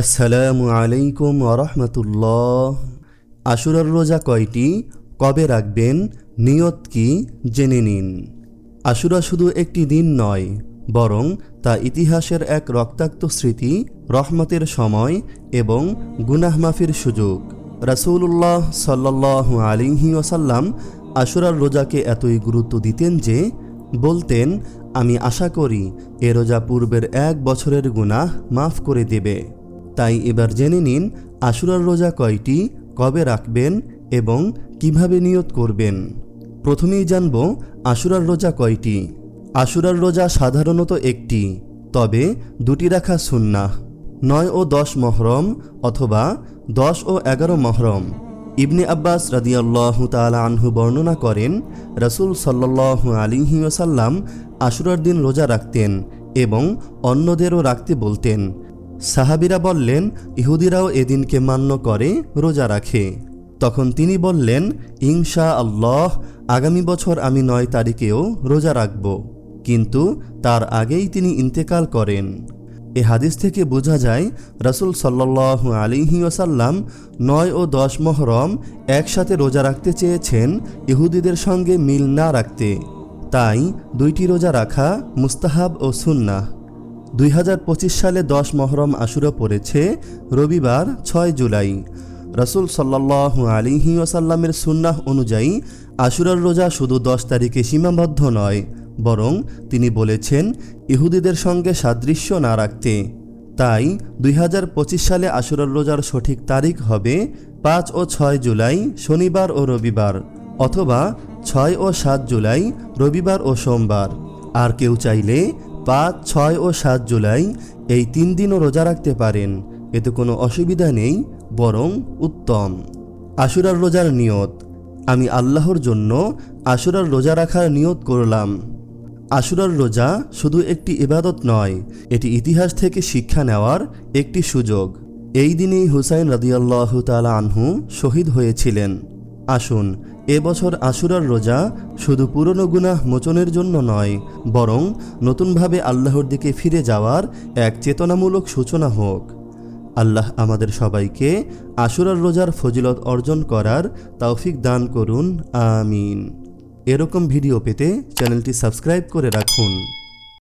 আসসালামু আলাইকুম আরহামতুল্লাহ আশুরার রোজা কয়টি? কবে রাখবেন? নিয়ত কি? জেনে নিন। আশুরা শুধু একটি দিন নয়, বরং তা ইতিহাসের এক রক্তাক্ত স্মৃতি, রহমতের সময় এবং গুনাহ মাফির সুযোগ। রাসূলুল্লাহ সাল্লাহ আলিহি ওসাল্লাম আশুরার রোজাকে এতই গুরুত্ব দিতেন যে, বলতেন, আমি আশা করি এ রোজা পূর্বের এক বছরের গুনাহ মাফ করে দেবে। তাই এবার জেনে নিন আশুরার রোজা কয়টি, কবে রাখবেন এবং কীভাবে নিয়ত করবেন। প্রথমেই জানব আশুরার রোজা কয়টি। আশুরার রোজা সাধারণত একটি, তবে দুটি রাখা সুন্নাহ, নয় ও দশ মহরম অথবা দশ ও এগারো মহরম। ইবনে আব্বাস রাদিয়াল্লাহু তাআলা আনহু বর্ণনা করেন, রাসূল সাল্লাল্লাহু আলাইহি ওয়াসাল্লাম আশুরার দিন রোজা রাখতেন এবং অন্যদেরও রাখতে বলতেন। সাহাবিরা বললেন, ইহুদিরাও এদিনকে মান্য করে, রোজা রাখে। তখন তিনি বললেন ইনশা আল্লাহ আগামী বছর আমি নয় তারিখেও রোজা রাখব। কিন্তু তার আগেই তিনি ইন্তেকাল করেন। এ হাদিস থেকে বোঝা যায়, রাসূল সাল্লাল্লাহু আলিহি ওসাল্লাম নয় ও দশ মহরম একসাথে রোজা রাখতে চেয়েছেন ইহুদিদের সঙ্গে মিল না রাখতে। তাই দুইটি রোজা রাখা মুস্তাহাব ও সুন্নাহ। দুই হাজার পঁচিশ সালে দশ মহরম আশুরা পড়েছে, রবিবার ছয় জুলাই। রসুল সাল্লাহ আলিহি ওসাল্লামের সুন্নাহ অনুযায়ী আশুরার রোজা শুধু দশ তারিখে সীমাবদ্ধ নয়, বরং তিনি বলেছেন ইহুদিদের সঙ্গে সাদৃশ্য না রাখতে। তাই দুই হাজার পঁচিশ সালে আশুরার রোজার সঠিক তারিখ হবে পাঁচ ও ছয় জুলাই, শনিবার ও রবিবার, অথবা ছয় ও সাত জুলাই, রবিবার ও সোমবার। আর কেউ চাইলে পাঁচ, ছয় ও সাত জুলাই এই তিন দিনও রোজা রাখতে পারেন। এতে কোনো অসুবিধা নেই, বরং উত্তম। আশুরার রোজার নিয়ত। আমি আল্লাহর জন্য আশুরার রোজা রাখার নিয়ত করলাম। আশুরার রোজা শুধু একটি ইবাদত নয়, এটি ইতিহাস থেকে শিক্ষা নেওয়ার একটি সুযোগ। এই দিনেই হুসাইন রাদিয়াল্লাহ তালা আনহু শহীদ হয়েছিলেন। আসুন এবছর আশুরার রোজা শুধু পুরনো গুনাহ মোচনের জন্য নয়, বরং নতুনভাবে আল্লাহর দিকে ফিরে যাওয়ার এক চেতনামূলক সূচনা হোক। আল্লাহ আমাদের সবাইকে আশুরার রোজার ফজিলত অর্জন করার তৌফিক দান করুন, আমিন। এরকম ভিডিও পেতে চ্যানেলটি সাবস্ক্রাইব করে রাখুন।